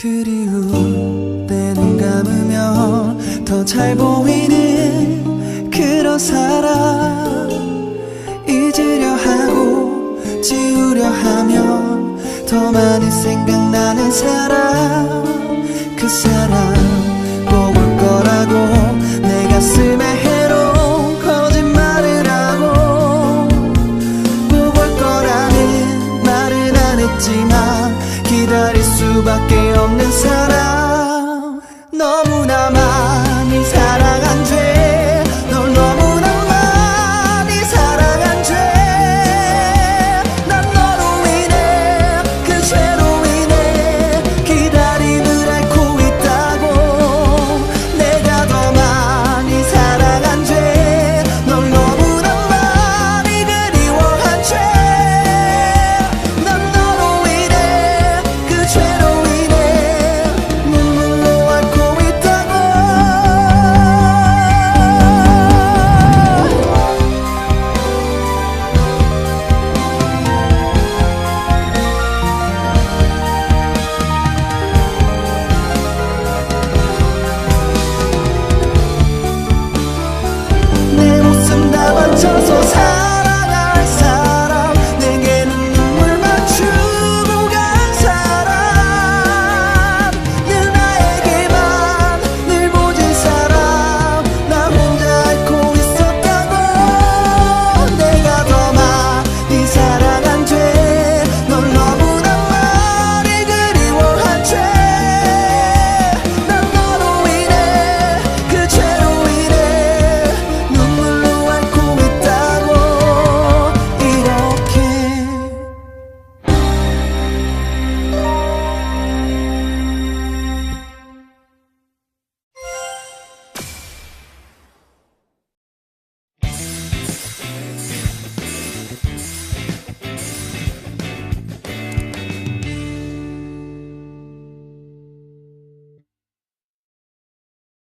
그리운 내 눈 감으면 더 잘 보이는 그런 사람 잊으려 하고 지우려 하면 더 많이 생각나는 사람 그 사람 꼭올 거라고 내 가슴에 해로 거짓말을 하고 꼭올 거라는 말은 안 했지만 기다릴 수밖에 없는 사람. 너무나 많아